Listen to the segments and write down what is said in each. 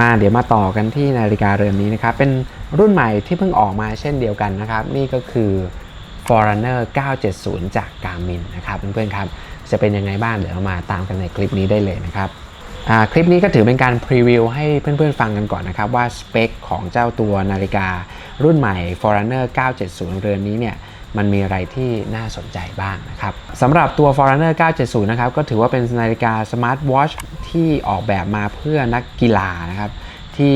มาเดี๋ยวมาต่อกันที่นาฬิกาเรือนนี้นะครับ เป็นรุ่นใหม่ที่เพิ่งออกมาเช่นเดียวกันนะครับ นี่ก็คือ Forerunner 970 จาก Garmin นะครับเพื่อนๆครับจะเป็นยังไงบ้างเดี๋ยวเรามาตามกันในคลิปนี้ได้เลยนะครับคลิปนี้ก็ถือเป็นการพรีวิวให้เพื่อนๆฟังกันก่อนนะครับว่าสเปคของเจ้าตัวนาฬิการุ่นใหม่ Forerunner 970 เรือนนี้เนี่ย มันมีอะไรที่น่าสนใจบ้างนะครับสำหรับตัว Forerunner 970 นะครับ ก็ถือว่าเป็นนาฬิกาสมาร์ทวอชที่ออกแบบมาเพื่อนักกีฬานะครับ ที่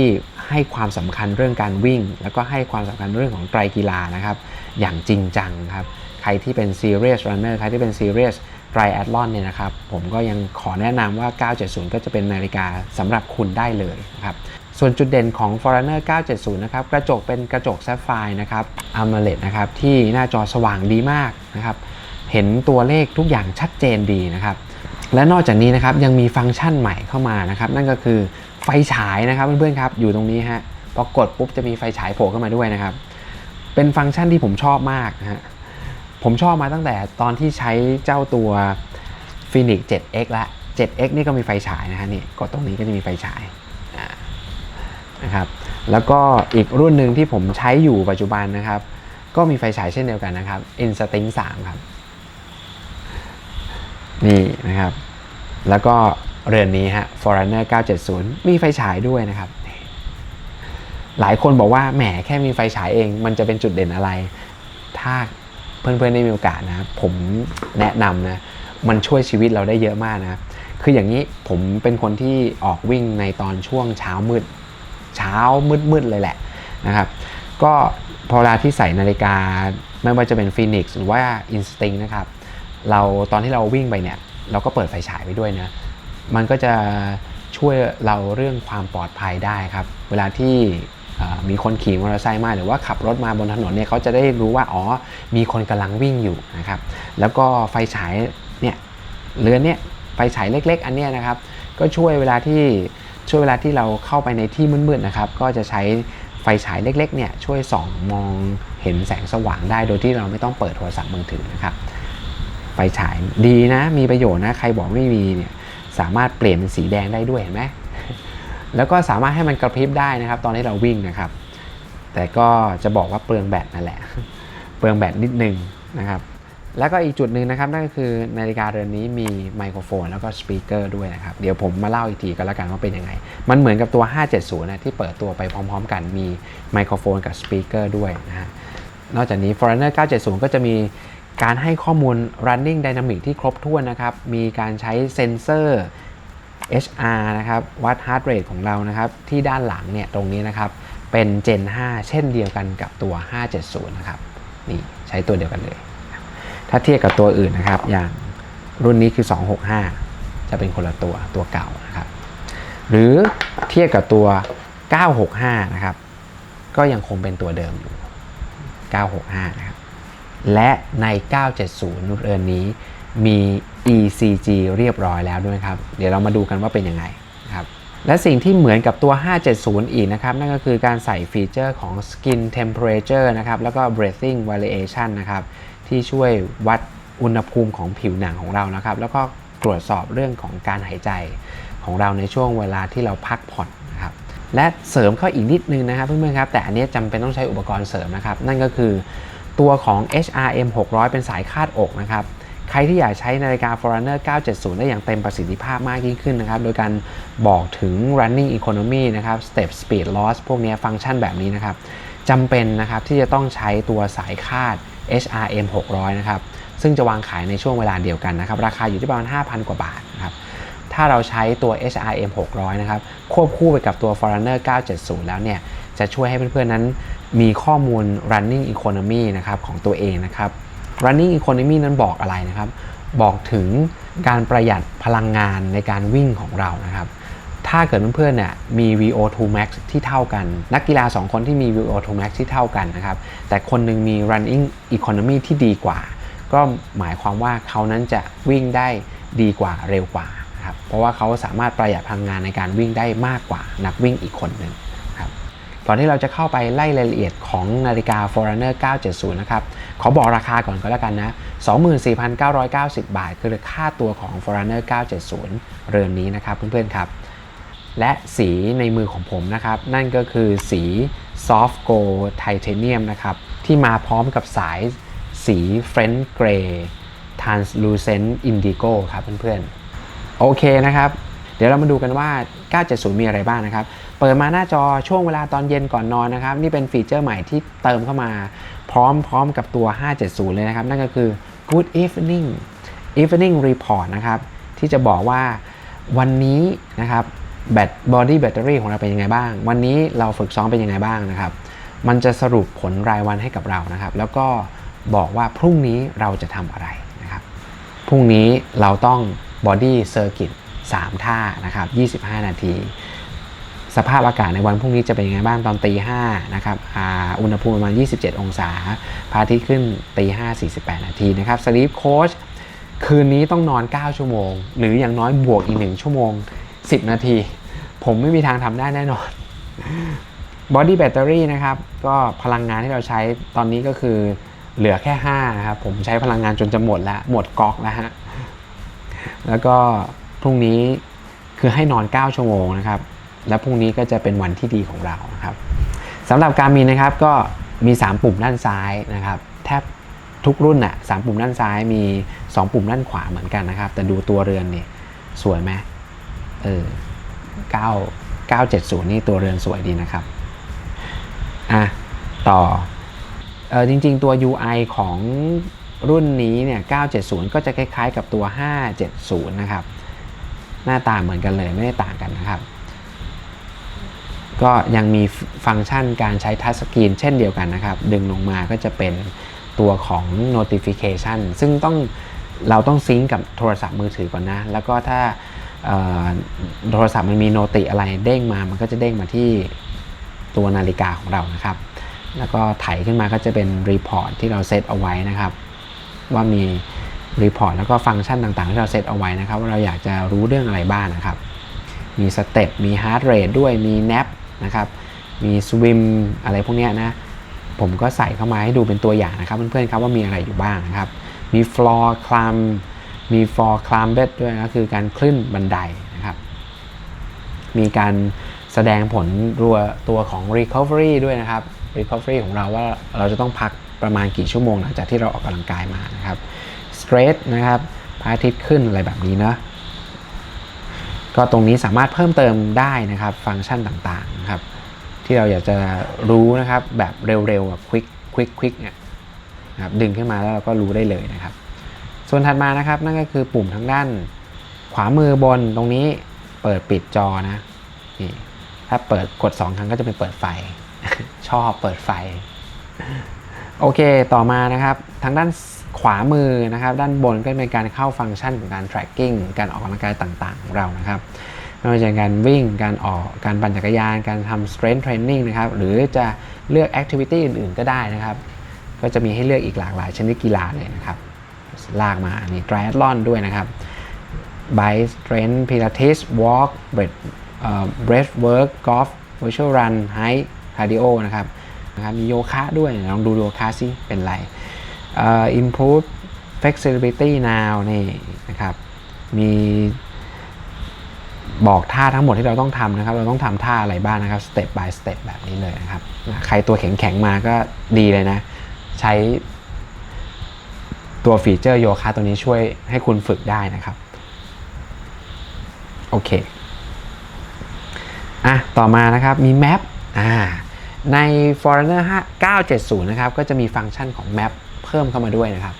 ให้ความสำคัญเรื่องการวิ่ง แล้วก็ให้ความสำคัญเรื่องของไตรกีฬานะครับ อย่างจริงจังครับ ใครที่เป็น Serious Runner ใครที่เป็น Serious ไตรแอตลอนเนี่ยนะครับ ผมก็ยังขอแนะนำว่า 970 ก็จะเป็นนาฬิกาสำหรับคุณได้เลยนะครับ ส่วนจุดเด่นของ Forerunner 970 นะครับ กระจกเป็นกระจกแซฟไฟร์นะครับ AMOLED นะครับ ที่หน้าจอสว่างดีมากนะครับ เห็นตัวเลขทุกอย่างชัดเจนดีนะครับ และนอกจากนี้นะครับ ยังมีฟังก์ชันใหม่เข้ามานะครับ นั่นก็คือไฟฉายนะครับเพื่อนๆครับ อยู่ตรงนี้ฮะ พอกดปุ๊บจะมีไฟฉายโผล่ขึ้นมาด้วยนะครับ เป็นฟังก์ชันที่ผมชอบมากนะฮะ ผมชอบมาตั้งแต่ตอนที่ใช้เจ้าตัว Phoenix 7X ละ 7X นี่ก็มีไฟฉายนะฮะนี่ กดตรงนี้ก็จะมีไฟฉาย นะครับแล้วก็อีกรุ่นหนึ่งที่ผมใช้อยู่ปัจจุบันนะครับ ก็มีไฟฉายเช่นเดียวกันนะครับ Instinct 3 ครับ นี่นะครับ แล้วก็เรือนนี้ฮะ Forerunner 970 มีไฟฉายด้วยนะครับ หลายคนบอกว่าแหมแค่มีไฟฉายเอง มันจะเป็นจุดเด่นอะไร ถ้าเพื่อนๆได้มีโอกาสนะผมแนะนำนะ มันช่วยชีวิตเราได้เยอะมากนะ คืออย่างนี้ผมเป็นคนที่ออกวิ่งในตอนช่วงเช้ามืด เช้ามืดๆเลยแหละนะครับ ก็พอเวลาที่ใส่นาฬิกาไม่ว่าจะเป็น Phoenix หรือว่า Instinct นะครับ เราตอนที่เราวิ่งไปเนี่ย เราก็เปิดไฟฉายไปด้วยนะ มันก็จะช่วยเราเรื่องความปลอดภัยได้ครับ เวลาที่มีคนขี่มอเตอร์ไซค์มาหรือว่าขับรถมาบนถนนเนี่ยเขาจะได้รู้ว่าอ๋อมีคนกำลังวิ่งอยู่นะครับ แล้วก็ไฟฉายเนี่ยเรือนเนี่ยไฟฉายเล็ก ๆ อันเนี้ยนะครับ ก็ช่วยเวลาที่ ช่วยเวลาที่เราเข้าไปในที่มืดๆนะครับ ก็จะใช้ไฟฉายเล็กๆเนี่ยช่วยส่องมองเห็นแสงสว่างได้ โดยที่เราไม่ต้องเปิดโทรศัพท์มือถือนะครับ ไฟฉายดีนะมีประโยชน์นะใครบอกไม่มีเนี่ยสามารถเปลี่ยนเป็นสีแดงได้ด้วยเห็นไหมแล้วก็สามารถให้มันกระพริบได้นะครับ ตอนที่เราวิ่งนะครับ แต่ก็จะบอกว่าเปลืองแบตนั่นแหละ เปลืองแบตนิดนึงนะครับ แล้วก็อีกจุดหนึ่งนะครับนั่นก็คือนาฬิกาเรือนนี้มีไมโครโฟนแล้วก็สปีกเกอร์ด้วยนะครับ เดี๋ยวผมมาเล่าอีกทีก็แล้วกันว่าเป็นยังไง มันเหมือนกับตัว 570 นะที่เปิดตัวไปพร้อมๆ กันมีไมโครโฟนกับสปีกเกอร์ด้วยนะฮะนอกจากนี้ Foreigner 970 ก็จะมีการให้ข้อมูล running dynamic ที่ครบถ้วนนะครับ มีการใช้เซ็นเซอร์ HR นะครับวัด heart rate ของเรานะครับ ที่ด้านหลังเนี่ยตรงนี้นะครับเป็น Gen 5 เช่นเดียวกันกับตัว 570 นะครับนี่ใช้ตัวเดียวกันเลย ถ้าเทียบกับตัวอื่นนะครับ อย่างรุ่นนี้คือ 265 จะเป็นคนละตัวตัวเก่านะครับ หรือเทียบกับตัว 965 นะครับ ก็ยังคงเป็นตัวเดิมอยู่ 965 นะครับ และใน 970เรือนนี้มี ECG เรียบร้อยแล้วด้วยครับ เดี๋ยวเรามาดูกันว่าเป็นยังไงนะครับ และสิ่งที่เหมือนกับตัว 570 อีกนะครับ นั่นก็คือการใส่ฟีเจอร์ของ skin temperature นะครับ แล้วก็ breathing variation นะครับ ที่ช่วยวัดอุณหภูมิของผิวหนังของเรานะครับ แล้วก็ตรวจสอบเรื่องของการหายใจของเราในช่วงเวลาที่เราพักผ่อนนะครับ และเสริมเข้าอีกนิดนึงนะครับเพื่อนๆครับ แต่อันนี้จำเป็นต้องใช้อุปกรณ์เสริมนะครับ นั่นก็คือตัวของ HRM 600 เป็นสายคาดอกนะครับใครที่อยากใช้นาฬิกา Forerunner 970 ได้อย่างเต็มประสิทธิภาพมากยิ่งขึ้นนะครับ โดยการบอกถึง running economy นะครับ step speed loss พวกนี้ฟังก์ชันแบบนี้นะครับจำเป็นนะครับที่จะต้องใช้ตัวสายคาด HRM 600 นะครับ ซึ่งจะวางขายในช่วงเวลาเดียวกันนะครับ ราคาอยู่ที่ประมาณ 5,000 กว่าบาทนะครับ ถ้าเราใช้ตัว HRM 600 นะครับ ควบคู่ไปกับตัว Forerunner 970 แล้วเนี่ย จะช่วยให้เพื่อนๆนั้นมีข้อมูล running economy นะครับของตัวเองนะครับ running economy นั้นบอกอะไรนะครับ บอกถึงการประหยัดพลังงานในการวิ่งของเรานะครับ ถ้าเกิดเพื่อนๆเนี่ยมี VO2 max ที่เท่ากัน นักกีฬา 2 คนที่มี VO2 max ที่เท่ากันนะครับ แต่คนหนึงมี running economy ที่ดีกว่า ก็หมายความว่าเขานั้นจะวิ่งได้ดีกว่าเร็วกว่าครับเพราะว่าเขาสามารถประหยัดพลังงานในการวิ่งได้มากกว่านักวิ่งอีกคนหนึ่งครับก่อนที่เราจะเข้าไปไล่รายละเอียดของนาฬิกา Forerunner 970 นะครับ ขอบอกราคาก่อนก็แล้วกันนะ 24,990 บาท คือค่าตัวของ Forerunner 970 เรือนนี้นะครับเพื่อนๆครับ และสีในมือของผมนะครับ นั่นก็คือสี Soft Gold Titanium นะครับ ที่มาพร้อมกับสายสี French Grey Translucent Indigo ครับเพื่อนๆ โอเคนะครับ เดี๋ยวเรามาดูกันว่า 970 มีอะไรบ้างนะครับ เปิดมาหน้าจอช่วงเวลาตอนเย็นก่อนนอนนะครับ นี่เป็นฟีเจอร์ใหม่ที่เติมเข้ามาพร้อมพร้อมกับตัว 570 เลยนะครับ นั่นก็คือ Good Evening Evening Report นะครับ ที่จะบอกว่าวันนี้นะครับ แบตบอดี้แบตเตอรี่ของเราเป็นยังไงบ้าง วันนี้เราฝึกซ้อมเป็นยังไงบ้างนะครับ มันจะสรุปผลรายวันให้กับเรานะครับ แล้วก็บอกว่าพรุ่งนี้เราจะทำอะไรนะครับ พรุ่งนี้เราต้องบอดี้เซอร์กิต3ท่านะครับ 25 นาที สภาพอากาศในวันพรุ่งนี้จะเป็นยังไงบ้างตอนตีห้านะครับอุณหภูมิประมาณ 27 องศา พระอาทิตย์ขึ้นตีห้า48 นาทีนะครับสลีปโค้ชคืนนี้ต้องนอน 9 ชั่วโมง หรืออย่างน้อยบวกอีก 1 ชั่วโมง 10 นาที ผมไม่มีทางทำได้แน่นอนบอดี้แบตเตอรี่นะครับ ก็พลังงานที่เราใช้ตอนนี้ก็คือเหลือแค่5ครับ ผมใช้พลังงานจนจะหมดแล้ว หมดก๊อกแล้วฮะ แล้วก็พรุ่งนี้คือให้นอน 9 ชั่วโมงนะครับ และพรุ่งนี้ก็จะเป็นวันที่ดีของเรานะครับสำหรับการมีนะครับก็มี 3 ปุ่มด้านซ้ายนะครับ แทบทุกรุ่นน่ะสามปุ่มด้านซ้ายมี 2 ปุ่มด้านขวาเหมือนกันนะครับ แต่ดูตัวเรือนนี่สวยไหม เออ9 970นี่ตัวเรือนสวยดีนะครับ อะ ต่อ เออจริงๆตัว UI ของรุ่นนี้เนี่ย970 ก็จะคล้ายๆกับตัว 570 นะครับ หน้าตาเหมือนกันเลยไม่ได้ต่างกันนะครับ ก็ยังมีฟังก์ชันการใช้ทัชสกรีนเช่นเดียวกันนะครับ ดึงลงมาก็จะเป็นตัวของ notification ซึ่งต้องเราต้องซิงก์กับโทรศัพท์มือถือก่อนนะ แล้วก็ถ้า โทรศัพท์มันมีโนติอะไรเด้งมา มันก็จะเด้งมาที่ตัวนาฬิกาของเรานะครับ แล้วก็ไถขึ้นมาก็จะเป็นรีพอร์ตที่เราเซตเอาไว้นะครับ ว่ามีรีพอร์ตแล้วก็ฟังก์ชันต่างๆ ที่เราเซตเอาไว้นะครับ ว่าเราอยากจะรู้เรื่องอะไรบ้างนะครับ มีสเต็ปมีฮาร์ดเรทด้วยมีแนปนะครับ มีสวิมอะไรพวกนี้นะ ผมก็ใส่เข้ามาให้ดูเป็นตัวอย่างนะครับ เพื่อนๆครับว่ามีอะไรอยู่บ้างนะครับ มีฟลอร์คลัม มีฟลอร์คลัมเบดด้วยก็คือการคลื่นบันไดนะครับ มีการแสดงผลรัวตัวของ Recovery ด้วยนะครับ Recovery ของเราว่าเราจะต้องพักประมาณกี่ชั่วโมงหลังจากที่เราออกกำลังกายมานะครับ Stress นะครับพระอาทิตย์ขึ้นอะไรแบบนี้เนะก็ตรงนี้สามารถเพิ่มเติมได้นะครับ ฟังก์ชันต่างๆนะครับ ที่เราอยากจะรู้นะครับแบบเร็วๆแบบควิกควิกควิกเนี่ยนะครับดึงขึ้นมาแล้วเราก็รู้ได้เลยนะครับ ส่วนถัดมานะครับนั่นก็คือปุ่มทางด้าน ขวามือบนตรงนี้เปิดปิดจอนะนี่ถ้าเปิดกด 2 ครั้งก็จะเป็นเปิดไฟ ชอบเปิดไฟ โอเคต่อมานะครับ ทางด้านขวามือนะครับ ด้านบนก็เป็นการเข้าฟังก์ชันของการ tracking การออกกำลังกายต่างๆของเรานะครับไม่ว่าจะการวิ่ง การออก การปั่นจักรยาน การทำ strength training นะครับ หรือจะเลือก activity อื่นๆ ก็ได้นะครับ ก็จะมีให้เลือกอีกหลากหลายชนิดกีฬาเลยนะครับ ลากมานี่ triathlon ด้วยนะครับ bike strength pilates walk breath เอ่อ breathwork golf virtual run hike cardio นะครับนะครับมีโยคะด้วยลองดูโยคะสิเป็นไรเอ่อ improve flexibility now นี่นะครับ มีบอกท่าทั้งหมดที่เราต้องทำนะครับ เราต้องทำท่าอะไรบ้างนะครับ step by step แบบนี้เลยนะครับ ใครตัวแข็งๆมาก็ดีเลยนะ ใช้ ตัวฟีเจอร์โยคะตัวนี้ช่วยให้คุณฝึกได้นะครับ โอเค อะ ต่อมานะครับ มีแมปอ่า ใน Foreigner 970 นะครับ ก็จะมีฟังก์ชันของแมปเพิ่มเข้ามาด้วยนะครับ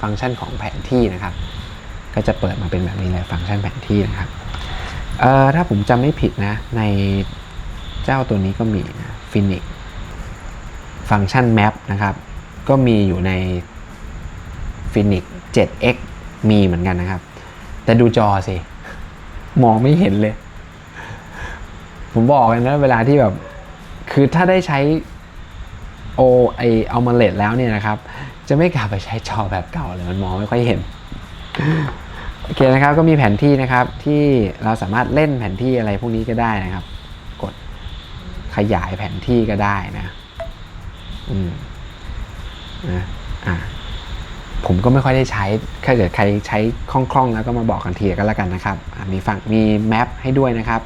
ฟังก์ชันของแผนที่นะครับ ก็จะเปิดมาเป็นแบบนี้เลยฟังก์ชันแผนที่นะครับ เอ่อ ถ้าผมจำไม่ผิดนะ ในเจ้าตัวนี้ก็มีนะ Phoenix ฟังก์ชันแมปนะครับ ก็มีอยู่ใน Phoenix 7X มีเหมือนกันนะครับ แต่ดูจอสิ มองไม่เห็นเลย ผมบอกเลยนะเวลาที่แบบ คือถ้าได้ใช้โอไอเอามาเลดแล้วเนี่ยนะครับ จะไม่กลับไปใช้จอแบบเก่าเลย มันมองไม่ค่อยเห็นโอเคนะครับก็มีแผนที่นะครับที่เราสามารถเล่นแผนที่อะไรพวกนี้ก็ได้นะครับ กดขยายแผนที่ก็ได้นะ อืมนะอะ ผมก็ไม่ค่อยได้ใช้ ถ้าเกิดใครใช้คล่องๆ แล้วก็มาบอกกันทีก็แล้วกันนะครับ มีฝั่งมีแมปให้ด้วยนะครับ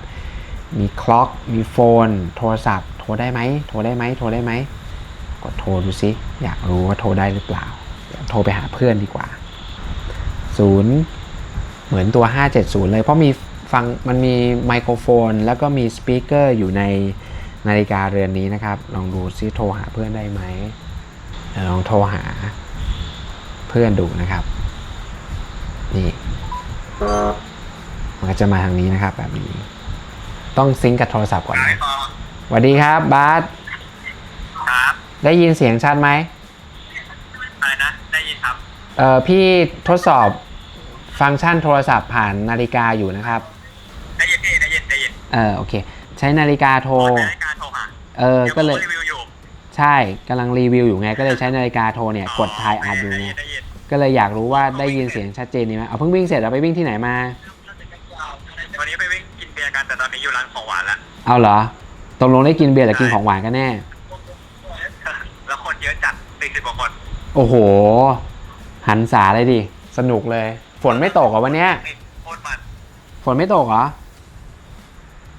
มีคล็อก มีโฟน โทรศัพท์ โทรได้ไหม โทรได้ไหม โทรได้ไหม กดโทรดูซิอยากรู้ว่าโทรได้หรือเปล่า โทรไปหาเพื่อนดีกว่าศูนย์เหมือนตัว 570 เลย เพราะมีฟังมันมีไมโครโฟน แล้วก็มีสปีกเกอร์อยู่ในนาฬิกาเรือนนี้นะครับ ลองดูซิโทรหาเพื่อนได้ไหม ลองโทรหา เพื่อนดูนะครับ นี่มันก็จะมาทางนี้นะครับ แบบนี้ ต้องซิงก์กับโทรศัพท์ก่อนนะสวัสดีครับบาสครับได้ยินเสียงชัดไหมอะไรนะได้ยินครับเอ่อพี่ทดสอบฟังก์ชันโทรศัพท์ผ่านนาฬิกาอยู่นะครับได้ยินพี่ได้ยินได้ยินเออโอเค ใช้นาฬิกาโทรใช้การโทรหาเออดี๋วก็เลยผมรีวิวอยู่ ใช่กำลังรีวิวอยู่ไง ก็เลยใช้นาฬิกาโทรเนี่ยกดทายอัดอยู่ไงได้ยินก็เลยอยากรู้ว่าได้ยินเสียงชัดเจนดีไหมเอาเพิ่งวิ่งเสร็จแล้วไปวิ่งที่ไหนมา วันนี้ไปวิ่งกินเบียร์กันแต่ตอนนี้อยู่ร้านของหวานละ เอาเหรอตกลงได้กินเบียร์หรือกินของหวานกันแน่ แล้วคนเยอะจัดสี่สิบกว่าคนโอ้โห หันษาเลยดิ สนุกเลย ฝนไม่ตกเหรอวันเนี้ย นี่โคตรมันฝนไม่ตกเหรอ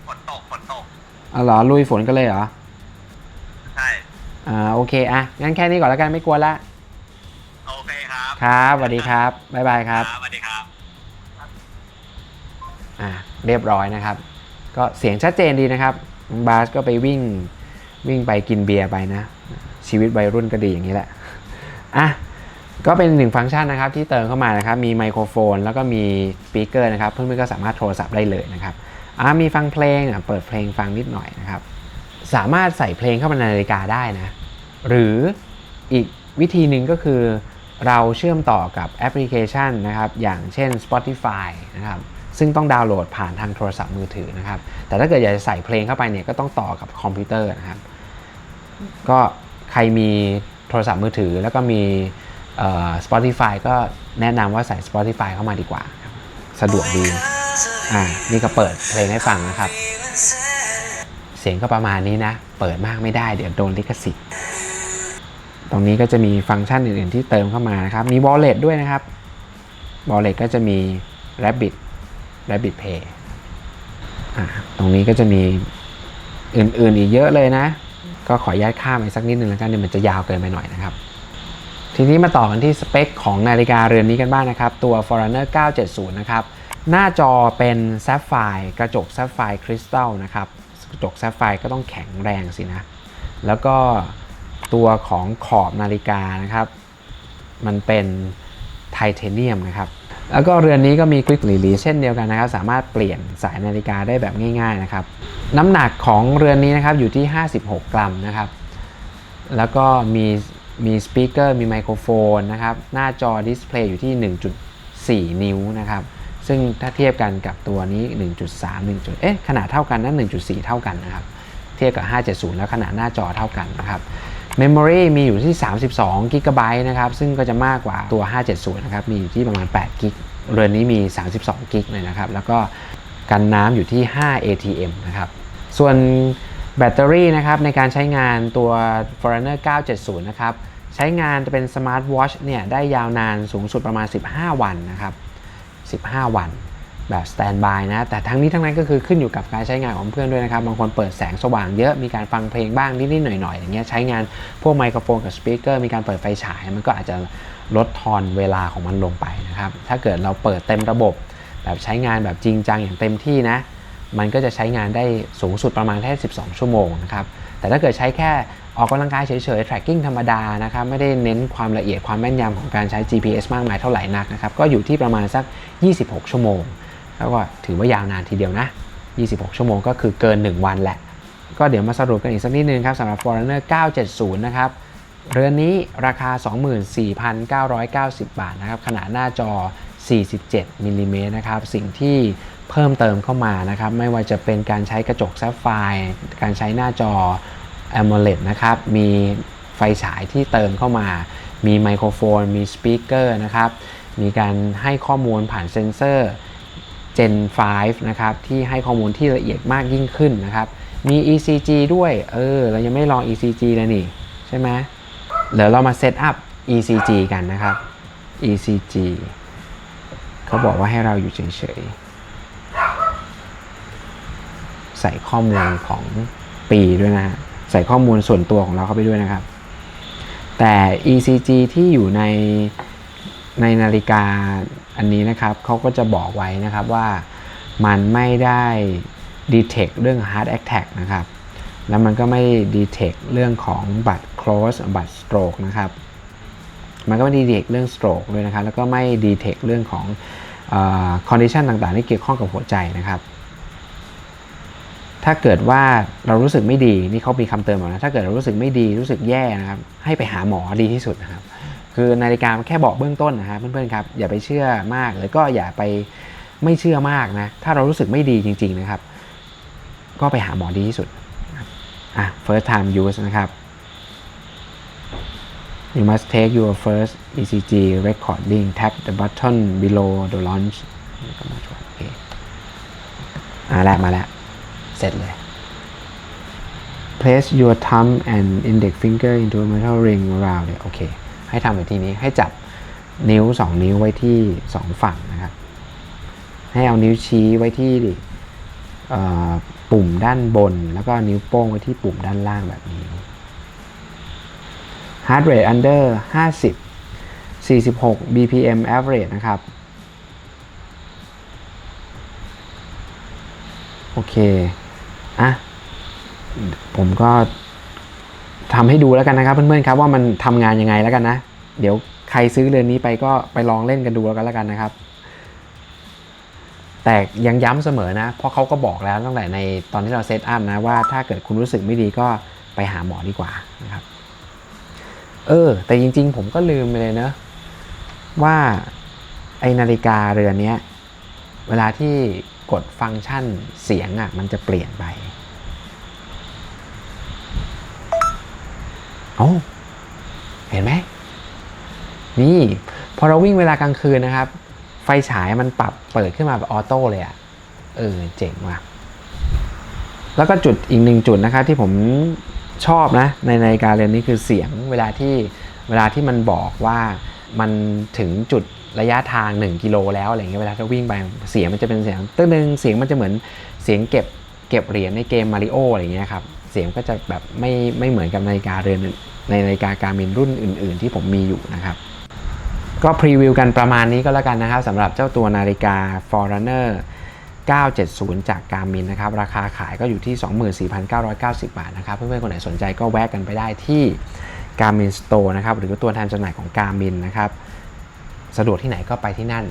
ฝนตกฝนตก เอาเหรอลุยฝนกันเลยเหรอใช่ อ่าโอเคอะงั้นแค่นี้ก่อนแล้วกันไม่กลัวละโอเคครับครับสวัสดีครับบ๊ายบายครับสวัสดีครับอ่าเรียบร้อยนะครับ ก็เสียงชัดเจนดีนะครับน้องบาสก็ไปวิ่งวิ่งไปกินเบียร์ไปนะ ชีวิตวัยรุ่นก็ดีอย่างนี้แหละอะก็เป็นหนึ่งฟังก์ชันนะครับที่เติมเข้ามานะครับ มีไมโครโฟน แล้วก็มีสปีกเกอร์นะครับ เพื่อนๆก็สามารถโทรศัพท์ได้เลยนะครับอ่ามีฟังเพลงอะเปิดเพลงฟังนิดหน่อยนะครับ สามารถใส่เพลงเข้ามาในนาฬิกาได้นะ หรืออีกวิธีหนึ่งก็คือเราเชื่อมต่อกับแอปพลิเคชันนะครับอย่างเช่น Spotify นะครับซึ่งต้องดาวน์โหลดผ่านทางโทรศัพท์มือถือนะครับแต่ถ้าเกิดอยากจะใส่เพลงเข้าไปเนี่ยก็ต้องต่อกับคอมพิวเตอร์นะครับก็ใครมีโทรศัพท์มือถือแล้วก็มีเอ่อ Spotify ก็แนะนำว่าใส่ Spotify เข้ามาดีกว่าครับสะดวกดีอ่านี่ก็เปิดเพลงให้ฟังนะครับ เสียงก็ประมาณนี้นะ เปิดมากไม่ได้เดี๋ยวโดนลิขสิทธิ์ ตรงนี้ก็จะมีฟังก์ชันอื่นๆที่เติมเข้ามานะครับ มี wallet ด้วยนะครับ wallet ก็จะมี rabbit rabbit pay ตรงนี้ก็จะมีอื่นๆอีกเยอะเลยนะ ก็ขออนุญาตข้ามไปสักนิดนึงแล้วกันเดี๋ยวมันจะยาวเกินไปหน่อยนะครับ ทีนี้มาต่อกันที่สเปคของนาฬิกาเรือนนี้กันบ้างนะครับ ตัว Forerunner 970 นะครับ หน้าจอเป็นแซฟไฟร์กระจกแซฟไฟร์คริสตัลนะครับ กระจกแซฟไฟร์ก็ต้องแข็งแรงสินะ แล้วก็ ตัวของขอบนาฬิกานะครับ มันเป็นไทเทเนียมนะครับแล้วก็เรือนนี้ก็มี Quick Release เช่นเดียวกันนะครับ สามารถเปลี่ยนสายนาฬิกาได้แบบง่าย ๆนะครับ น้ำหนักของเรือนนี้นะครับอยู่ที่ 56 กรัมนะครับ แล้วก็มีมีสปีกเกอร์มีไมโครโฟนนะครับ หน้าจอดิสเพลย์อยู่ที่ 1.4 นิ้วนะครับ ซึ่งถ้าเทียบกันกับตัวนี้ 1.3 1 จุดเอ๊ะขนาดเท่ากันนะ1.4 เท่ากันนะครับ เทียบกับ 570 แล้วขนาดหน้าจอเท่ากันนะครับ Memory มีอยู่ที่ 32 g b นะครับ ซึ่งก็จะมากกว่าตัว 570 นะครับ มีอยู่ที่ประมาณ8 g b เรือนนี้มี 32 g b เลยนะครับ แล้วก็กันน้ำอยู่ที่ 5 ATM นะครับ ส่วนแบตเตอรี่นะครับในการใช้งานตัว Forerunner 970 นะครับ ใช้งานจะเป็นสมาร์ทวอชเนี่ยได้ยาวนานสูงสุดประมาณ 15 วันนะครับ 15 วัน แบบสแตนบายนะ แต่ทั้งนี้ทั้งนั้นก็คือขึ้นอยู่กับการใช้งานของเพื่อนด้วยนะครับ บางคนเปิดแสงสว่างเยอะมีการฟังเพลงบ้างนิดๆหน่อยๆอย่างเงี้ยใช้งานพวกไมโครโฟนกับสปีกเกอร์มีการเปิดไฟฉาย มันก็อาจจะลดทอนเวลาของมันลงไปนะครับ ถ้าเกิดเราเปิดเต็มระบบ แบบใช้งานแบบจริงจังอย่างเต็มที่นะ มันก็จะใช้งานได้สูงสุดประมาณแค่ 12 ชั่วโมงนะครับ แต่ถ้าเกิดใช้แค่ออกกำลังกายเฉยๆ tracking ธรรมดานะครับ ไม่ได้เน้นความละเอียดความแม่นยำของการใช้ GPS มากมายเท่าไหร่นักนะครับ ก็อยู่ที่ประมาณสัก 26 ชั่วโมง แล้วก็ถือว่ายาวนานทีเดียวนะ 26 ชั่วโมงก็คือเกิน 1 วันแหละ ก็เดี๋ยวมาสรุปกันอีกสักนิดนึงครับสำหรับ Forerunner 970 นะครับเรือนนี้ราคา 24,990 บาทนะครับ ขนาดหน้าจอ 47มิลลิเมตรนะครับ สิ่งที่เพิ่มเติมเข้ามานะครับ ไม่ว่าจะเป็นการใช้กระจกแซฟไฟร์การใช้หน้าจอ AMOLED นะครับ มีไฟฉายที่เติมเข้ามา มีไมโครโฟน มีสปีกเกอร์นะครับ มีการให้ข้อมูลผ่านเซ็นเซอร์ Gen 5 นะครับ ที่ให้ข้อมูลที่ละเอียดมากยิ่งขึ้นนะครับ มี ECG ด้วย เออ เรายังไม่ลอง ECG เลยนี่ ใช่ไหมเดี๋ยวเรามาเซตอัพ ECG กันนะครับ ECG เขาบอกว่าให้เราอยู่เฉยๆ ใส่ข้อมูลของปีด้วยนะฮะใส่ข้อมูลส่วนตัวของเราเข้าไปด้วยนะครับ แต่ ECG ที่อยู่ใน ในนาฬิกาอันนี้นะครับเขาก็จะบอกไว้นะครับว่ามันไม่ได้ detect เรื่อง heart attack นะครับ แล้วมันก็ไม่ detect เรื่องของบัตร close บัตร stroke นะครับ มันก็ไม่ detect เรื่อง stroke ด้วยนะครับ แล้วก็ไม่ detect เรื่องของออ condition ต่างๆ ที่เกี่ยวข้องกับหัวใจนะครับ ถ้าเกิดว่าเรารู้สึกไม่ดี นี่เขามีคำเตือนมานะ ถ้าเกิดเรารู้สึกไม่ดี รู้สึกแย่นะครับ ให้ไปหาหมอดีที่สุดนะครับ คือนาฬิกาแค่บอกเบื้องต้นนะครับเพื่อนๆครับอย่าไปเชื่อมากแล้วก็อย่าไปไม่เชื่อมากนะถ้าเรารู้สึกไม่ดีจริง ๆนะครับ ก็ไปหาหมอดีที่สุดอะ first time use นะครับ you must take your first ECG recording tap the button below the launch ก็มาช่วยโอเคอ่าแล้วมาแล้ว เสร็จเลย place your thumb and index finger into a metal ring around it โอเค ให้ทำแบบทีนี้ให้จับนิ้ว 2 นิ้วไว้ที่ 2 ฝั่งนะครับ ให้เอานิ้วชี้ไว้ที่ปุ่มด้านบน แล้วก็นิ้วโป้งไว้ที่ปุ่มด้านล่างแบบนี้ heart rate under 50 46 BPM average นะครับ โอเค อะ ผมก็ ทำให้ดูแล้วกันนะครับเพื่อนๆครับว่ามันทำงานยังไงแล้วกันนะ เดี๋ยวใครซื้อเรือนนี้ไปก็ไปลองเล่นกันดูแล้วกันแล้วกันนะครับ แต่ยังย้ำเสมอนะ เพราะเขาก็บอกแล้วตั้งแต่ในตอนที่เราเซตอัพนะว่าถ้าเกิดคุณรู้สึกไม่ดีก็ไปหาหมอดีกว่านะครับ เออ แต่จริง ๆ ผมก็ลืมไปเลยเนอะว่าไอนาฬิกาเรือนนี้เวลาที่กดฟังก์ชันเสียงอะมันจะเปลี่ยนไป โอ้เห็นไหม นี่ พอเราวิ่งเวลากลางคืนนะครับ ไฟฉายมันปรับเปิดขึ้นมาแบบออโต้เลยอะ่ะ เออ เจ๋งว่ะ แล้วก็จุดอีกหนึ่งจุดนะครับที่ผมชอบนะ ในนาฬิกาเรือนนี้คือเสียงเวลาที่เวลาที่มันบอกว่ามันถึงจุดระยะทาง 1 กิโลแล้วอะไรเงี้ยเวลาเราวิ่งไปเสียงมันจะเป็นเสียงตึ้งนึงเสียงมันจะเหมือนเสียงเก็บเก็บเหรียญในเกมมาริโออะไรเงี้ยครับเสียงก็จะแบบไม่ไม่เหมือนกับนาฬิกาเรือน ในนาฬิกาการมินรุ่นอื่น ๆ ที่ผมมีอยู่นะครับ ก็พรีวิวกันประมาณนี้ก็แล้วกันนะครับสำหรับเจ้าตัวนาฬิกา Forerunner 970 จากการมินนะครับ ราคาขายก็อยู่ที่ 24,990 บาทนะครับ เพื่อนๆ คนไหนสนใจก็แวะกันไปได้ที่ Garmin Store นะครับ หรือตัวแทนจำหน่ายของ Garmin นะครับ สะดวกที่ไหนก็ไปที่นั่น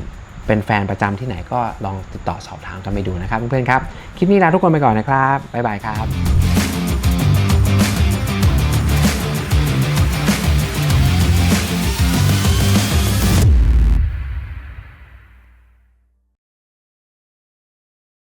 เป็นแฟนประจำที่ไหนก็ลองติดต่อสอบถามกันไปดูนะครับเพื่อนๆครับ คลิปนี้ลาทุกคนไปก่อนนะครับ บ๊ายบายครับ